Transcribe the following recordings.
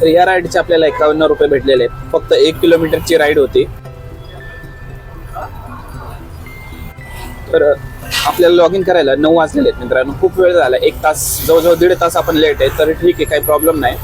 तर या राईडचे आपल्याला एकावन्न रुपये भेटलेले आहेत. फक्त एक किलोमीटरची राईड होती. तर आपल्याला लॉग इन करायला नऊ वाजलेले आहेत मित्रांनो. खूप वेळ झाला. एक तास जवळजवळ दीड तास आपण लेट आहे तर ठीक आहे काही प्रॉब्लेम नाही.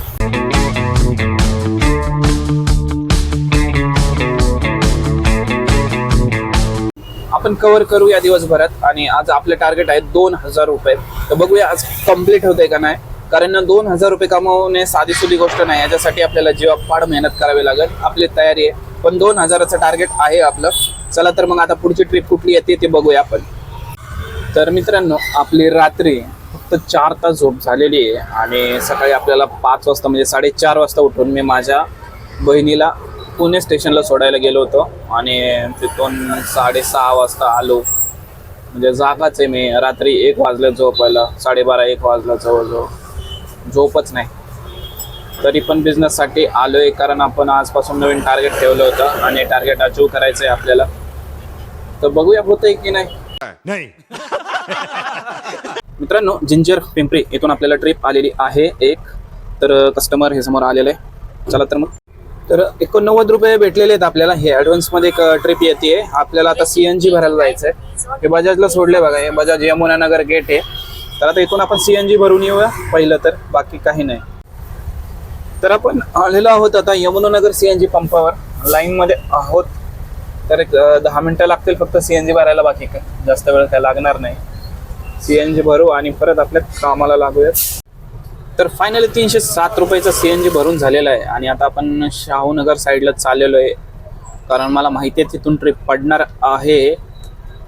आपण कव्हर करूया दिवसभरात आणि आज आपले टार्गेट आहे दोन हजार रुपये. तर बघूया आज कंप्लीट होतंय का नाही. कारण दोन हजार रुपये कमावणे साधी सुधी गोष्ट नाही. याच्यासाठी आपल्याला जीवापाड मेहनत करावी लागेल. आपली तयारी आहे. पण दोन हजाराचं टार्गेट आहे आपलं. चला तर मग आता पुढची ट्रिप कुठली येते ते बघूया आपण. तर मित्रांनो आपली रात्री फक्त चार तास झोप झालेली आहे. आणि सकाळी आपल्याला पाच वाजता म्हणजे साडेचार वाजता उठून मी माझ्या बहिणीला पुणे स्टेशनला सोडायला गेलो होतो. आणि तिथून साडेसहा वाजता आलो. म्हणजे जागाच आहे मी. रात्री एक वाजलं झोपायला. साडेबारा एक वाजला जवळजवळ. झोपच नाही. तरी पण बिझनेससाठी आलो आहे कारण आपण आजपासून नवीन टार्गेट ठेवलं होतं आणि टार्गेट अचीव करायचं आहे आपल्याला. तर बघूया होतंय की नाही. नहीं. मित्रांनो जिंजर पिंपरी इथून आपल्याला ट्रिप आलेली आहे एक. तर कस्टमर हे समोर आलेलं आहे. चला तर मग. तर एकोणनव्वद रुपये भेटलेले आहेत आपल्याला. हे ॲडव्हान्समध्ये एक ट्रिप येते आपल्याला आता सी एन जी भरायला जायचं आहे हे बजाजला सोडले बघा. हे बजाज यमुनानगर गेट आहे. तर आता इथून आपण सी एन जी भरून येऊया. पहिलं तर बाकी काही नाही. तर आपण आलेलो आहोत आता यमुनानगर सी एन जी पंपावर. लाईनमध्ये आहोत. तर एक दहा मिनटं लागतील फक्त सी एन जी भरायला बाकी काय? जास्त वेळ काय लागणार नाही. सी एन जी भरू आणि परत आपल्या कामाला लागूयात. तर फायनली तीनशे सात रुपयाचं सी एन जी भरून झालेलं आहे. आणि आता आपण शाहूनगर साईडला चाललेलो आहे. कारण मला माहिती आहे तिथून ट्रिप पडणार आहे.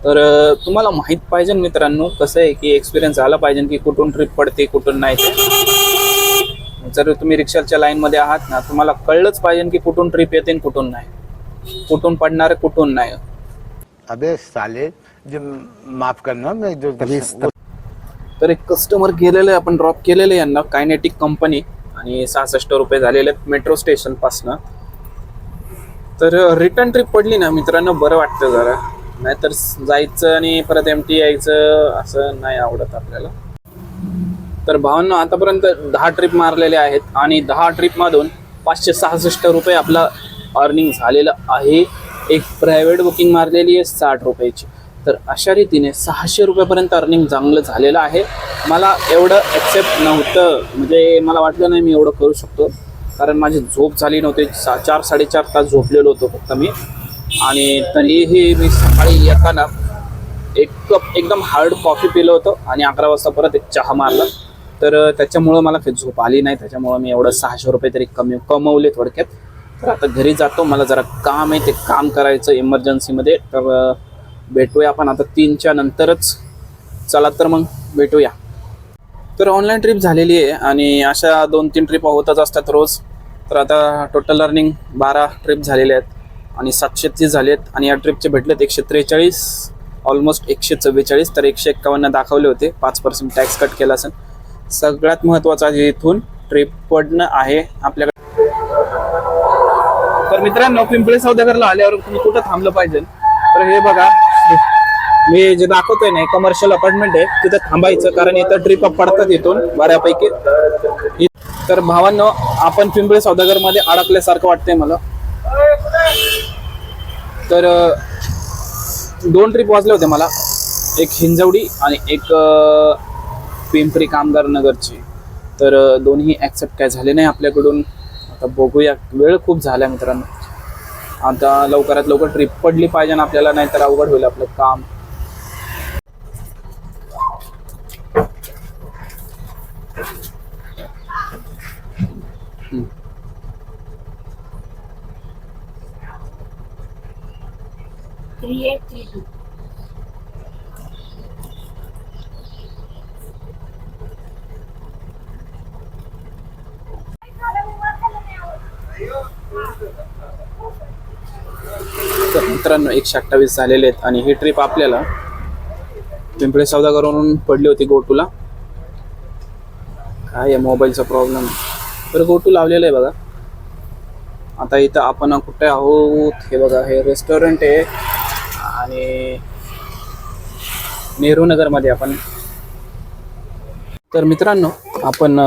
तर तुम्हाला माहीत पाहिजे मित्रांनो कसं आहे की एक्सपिरियन्स झाला पाहिजे की कुठून ट्रिप पडते कुठून नाही. ते जर तुम्ही रिक्षाच्या लाईनमध्ये आहात ना तुम्हाला कळलंच पाहिजे की कुठून ट्रिप येते आणि कुठून नाही. कुठून पडणार कुठून नाही. अबे साले जो माफ करना मैं जो तर एक कस्टमर गेलेलं आहे आपण ड्रॉप केलेलं आहे यांना कायनेटिक कंपनी आणि सहासष्ट रुपये झालेले आहेत मेट्रो स्टेशन पासनं. तर रिटर्न ट्रिप पडली ना मित्रांनो बरं वाटतं जरा. नाहीतर जायचं आणि परत एम टी यायचं असं नाही आवडत आपल्याला. तर भावांनो आतापर्यंत दहा ट्रिप मारलेले आहेत आणि दहा ट्रिपमधून पाचशे सहासष्ट रुपये आपला अर्निंग झालेलं आहे. एक प्रायव्हेट बुकिंग मारलेली आहे साठ रुपयाची. तर अशा रीतीने सहाशे रुपयापर्यंत अर्निंग चांगलं झालेलं आहे. मला एवढं ॲक्सेप्ट नव्हतं. म्हणजे मला वाटलं नाही मी एवढं करू शकतो. कारण माझी झोप झाली नव्हती. सा चार साडेचार तास झोपलेलो होतो फक्त मी. आणि तरीही मी सकाळी येताना एक कप एकदम हार्ड कॉफी पिलं होतं आणि अकरा वाजता परत एक चहा मारला. तर त्याच्यामुळं मला काही झोप आली नाही. त्याच्यामुळं मी एवढं सहाशे रुपये तरी कमी कमवले थोडक्यात. तर आता घरी जातो. मला जरा काम आहे ते काम करायचं इमर्जन्सीमध्ये तर भेटूया आपण आता तीनच्या नंतरच. चला तर मग भेटूया. तर ऑनलाईन ट्रिप झालेली आहे आणि अशा दोन तीन ट्रिप होतच असतात रोज. तर आता टोटल लर्निंग बारा ट्रिप झालेल्या आहेत. आणि सातशे तीस झाले आहेत आणि या ट्रिपचे भेटलेत एकशे त्रेचाळीस ऑलमोस्ट एकशे चव्वेचाळीस तर एकशे एक्कावन्न दाखवले होते. पाच पर्सेंट टॅक्स कट केला असेल. सगळ्यात महत्त्वाचा इथून ट्रिप पडणं आहे आपल्याकडे. तर मित्रांनो पिंपळे सौदागरला आल्यावर तुम्ही कुठं थांबलं पाहिजे? तर हे बघा मी जे दाखवतोय ना कमर्शियल अपार्टमेंट आहे तिथं थांबायचं कारण इथं ट्रिप पडतात इथून बऱ्यापैकी. तर भावांनो आपण पिंपळे सौदागरमध्ये अडकल्यासारखं वाटतंय मला. तर दोन ट्रिप वाजले होते मला. एक हिंजवडी आणि एक पिंपरी कामगार नगरची. तर दोन्ही ॲक्सेप्ट काय झाले नाही आपल्याकडून. आता बघूया. वेळ खूप झाला मित्रांनो. आता लवकरात लवकर ट्रिप पडली पाहिजे ना आपल्याला नाहीतर अवघड होईल आपलं काम. Three तर मित्रांनो एकशे अठ्ठावीस झालेले आहेत आणि ही ट्रिप आपल्याला पिंपळे सौदागरवरून पडली होती गोटूला. काय आहे मोबाईलचा प्रॉब्लेम तर गोटू लावलेलं आहे बघा. आता इथं आपण कुठे आहोत? हे बघा हे रेस्टॉरंट आहे. आणि नेहरू नगरमध्ये आपण तर मित्रांनो आपण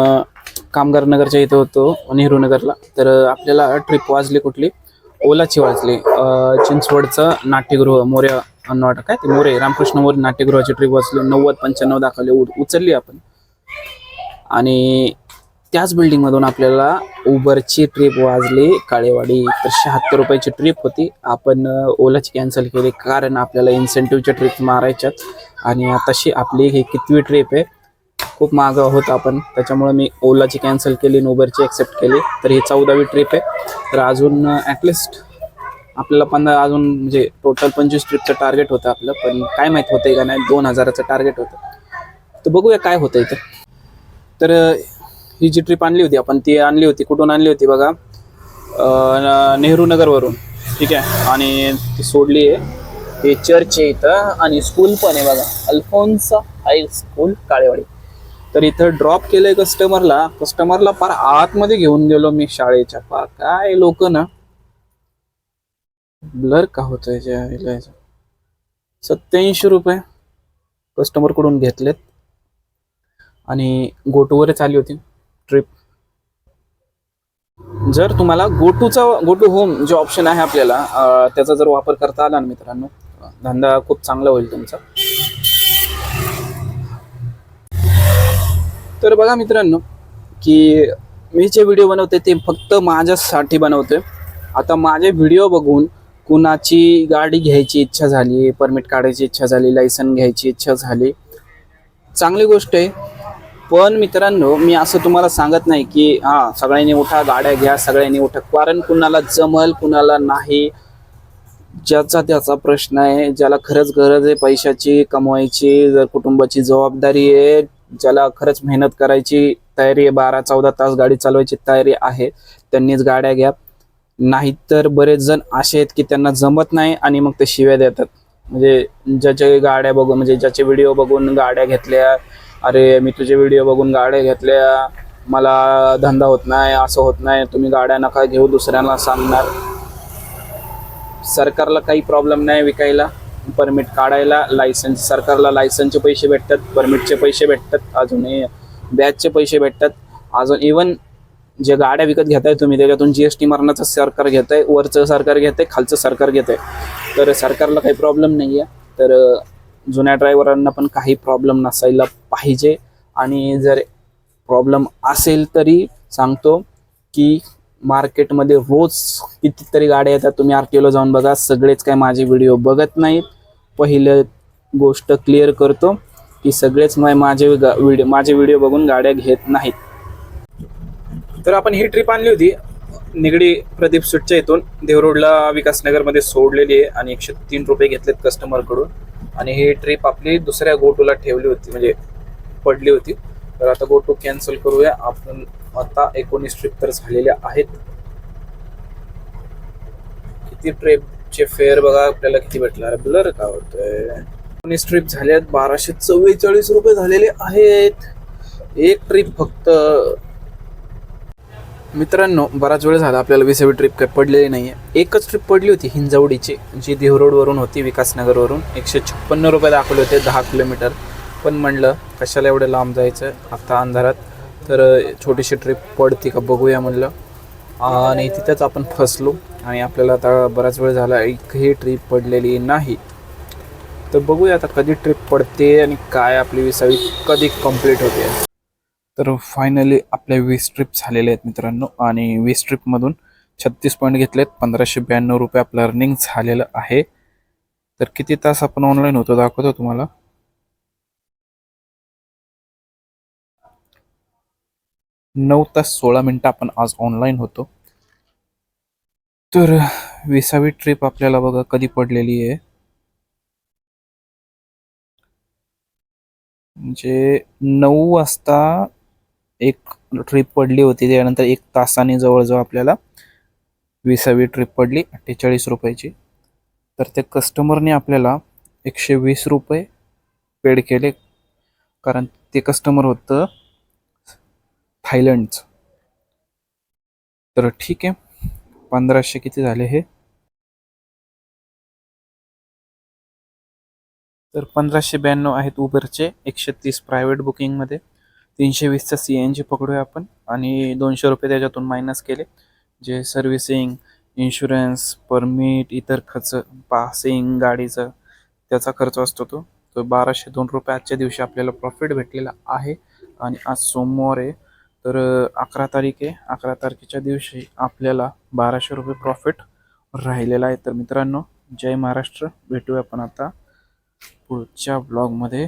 कामगार नगरच्या इथे होतो नेहरू नगरला. तर आपल्याला ट्रिप वाजली कुठली? ओलाची वाजली. चिंचवडचं नाट्यगृह मोर्या नॉट काय ते मोरे रामकृष्ण मोरे नाट्यगृहाची ट्रिप वाजली. नव्वद पंच्याण्णव दाखवले उचलली आपण. आणि त्याच बिल्डिंगमधून आपल्याला उबरची ट्रिप वाजली काळेवाडी. तर शहात्तर रुपयाची ट्रिप होती. आपण ओलाची कॅन्सल केली कारण आपल्याला इन्सेंटिव्हच्या ट्रिप मारायच्यात. आणि तशी आपली ही कितवी ट्रिप आहे खूप माग होत आपण. त्याच्यामुळे मी ओलाची कॅन्सल केली आणि उबरची ॲक्सेप्ट केली. तर ही चौदावी ट्रिप आहे. तर अजून ॲटलिस्ट आपल्याला पंधरा अजून म्हणजे टोटल पंचवीस ट्रिपचं टार्गेट होतं आपलं. पण काय माहीत होतंय का नाही दोन हजाराचं टार्गेट होतं. तर बघूया काय होतं इथं. तर ही जी ट्रिप आणली होती आपण ती आणली होती कुठून आणली होती बघा? नेहरू नगरवरून. ठीक आहे? आणि ती सोडली आहे. ते चर्च आहे इथं आणि स्कूल पण आहे बघा. Alphonse high school Kalewadi. तर इथं ड्रॉप केलंय कस्टमरला कस्टमरला फार आतमध्ये घेऊन गेलो मी शाळेच्या. पा काय लोक ना. ब्लर का होतंय सत्याऐंशी रुपये कस्टमरकडून घेतलेत. आणि गोटवरच आली होती. ट्रिप जर तुम्हाला गो टूचा गो टू होम जे ऑप्शन आहे आपल्याला त्याचा जर वापर करता आला ना मित्रांनो धंदा खूप चांगला होईल तुमचा. तर बघा मित्रांनो की मी जे व्हिडिओ बनवते ते फक्त माझ्यासाठी बनवते आता माझे व्हिडिओ बघून कुणाची गाडी घ्यायची इच्छा झाली परमिट काढायची इच्छा झाली लायसन घ्यायची इच्छा झाली चांगली गोष्ट आहे. पण मित्रांनो मी असं तुम्हाला सांगत नाही की हां सगळ्यांनी उठा गाड्या घ्या सगळ्यांनी उठा. कारण कुणाला जमल कुणाला नाही ज्याचा त्याचा प्रश्न आहे. ज्याला खरंच गरज आहे पैशाची कमवायची जर कुटुंबाची जबाबदारी आहे ज्याला खरंच मेहनत करायची तयारी आहे बारा चौदा तास गाडी चालवायची तयारी आहे त्यांनीच गाड्या घ्या. नाहीतर बरेच जण असे आहेत की त्यांना जमत नाही आणि मग ते शिव्या देतात. म्हणजे ज्याचे गाड्या बघून म्हणजे ज्याचे व्हिडिओ बघून गाड्या घेतल्या अरे मी तुझे व्हिडिओ बघून गाड्या घेतल्या. मला धंदा होत नाही असं होत नाही. तुम्ही गाड्या नका घेऊ दुसऱ्यांना सांगणार. सरकारला काही प्रॉब्लेम नाही विकायला. परमिट काढायला लायसन्स सरकारला लायसनचे पैसे भेटतात परमिटचे पैसे भेटतात अजूनही बॅचचे पैसे भेटतात. अजून इवन जे गाड्या विकत घेताय तुम्ही त्याच्यातून जी एस टी मारण्याचं सरकार घेत आहे वरचं सरकार घेत आहे खालचं सरकार घेत आहे तर सरकारला काही प्रॉब्लेम नाही आहे तर जुन्या ड्रायव्हरांना पण काही प्रॉब्लेम नसायला पाहिजे. आणि जर प्रॉब्लेम असेल तरी सांगतो की मार्केटमध्ये रोज कितीतरी गाड्या येतात. तुम्ही आर टी ओला जाऊन बघा सगळेच काय माझे व्हिडिओ बघत नाहीत. पहिलं गोष्ट क्लिअर करतो की सगळेच मा- माझे व्हिडिओ माझे व्हिडिओ बघून गाड्या घेत नाहीत. तर आपण ही ट्रिप आणली होती. निगडी प्रदीप सुटच्या इथून. देवरोडला विकासनगरमध्ये सोडलेली आहे आणि एकशे तीन रुपये घेतलेत कस्टमरकडून आणि ही ट्रिप आपली दुसऱ्या गोटूला ठेवली होती म्हणजे पडली होती. तर आता गोटू कॅन्सल करूया. आपण आता एकोणीस ट्रिप तर झालेल्या आहेत. किती ट्रिपचे फेअर बघा आपल्याला किती भेटला ब्लर का होतोय? एकोणीस ट्रिप झाल्यात बाराशे चव्वेचाळीस रुपये झालेले आहेत. एक ट्रिप फक्त मित्रांनो बराच वेळ झाला आपल्याला विसावी ट्रिप काही पडलेली नाही आहे एकच ट्रिप पडली होती हिंजवडीची जी देहरोडवरून होती विकासनगरवरून. एकशे छप्पन्न रुपये दाखवले होते दहा किलोमीटर. पण म्हणलं कशाला एवढं लांब जायचं? आता अंधारात. तर छोटीशी ट्रिप पडते का बघूया म्हणलं. आणि तिथंच आपण फसलो. आणि आपल्याला आता बराच वेळ झाला एकही ट्रिप पडलेली नाही. तर बघूया आता कधी ट्रिप पडते आणि काय आपली विसावी कधी कंप्लीट होते. तर फायनली आपल्या वीस ट्रिप झालेले आहेत मित्रांनो. आणि वीस ट्रिपमधून छत्तीस पॉईंट घेतलेत. पंधराशे ब्याण्णव रुपये आपलं अर्निंग झालेलं आहे. तर किती तास आपण ऑनलाईन होतो दाखवतो तुम्हाला. नऊ तास सोळा मिनटं आपण आज ऑनलाईन होतो. तर विसावी ट्रिप आपल्याला बघा कधी पडलेली आहे. म्हणजे नऊ वाजता एक ट्रिप पडली होती त्यानंतर एक तासाने जवळजवळ आपल्याला विसावी ट्रिप पडली अठ्ठेचाळीस रुपयाची. तर त्या कस्टमरने आपल्याला एकशे वीस रुपये पेड केले. कारण ते कस्टमर होतं थायलंडचं. तर ठीक आहे पंधराशे किती झाले हे? तर पंधराशे ब्याण्णव आहेत उबरचे एकशे तीस प्रायव्हेट बुकिंगमध्ये तीनशे वीसचं सी एन जी पकडूया आपण. आणि दोनशे रुपये त्याच्यातून मायनस केले. जे सर्व्हिसिंग इन्शुरन्स परमिट इतर खर्च पासिंग गाडीचं त्याचा खर्च असतो तो. तो बाराशे दोन रुपये आजच्या दिवशी आपल्याला प्रॉफिट भेटलेला आहे. आणि आज सोमवार आहे. तर अकरा तारीख आहे. अकरा तारखेच्या दिवशी आपल्याला बाराशे रुपये प्रॉफिट राहिलेला आहे. तर मित्रांनो जय महाराष्ट्र. भेटूया आपण आता पुढच्या ब्लॉगमध्ये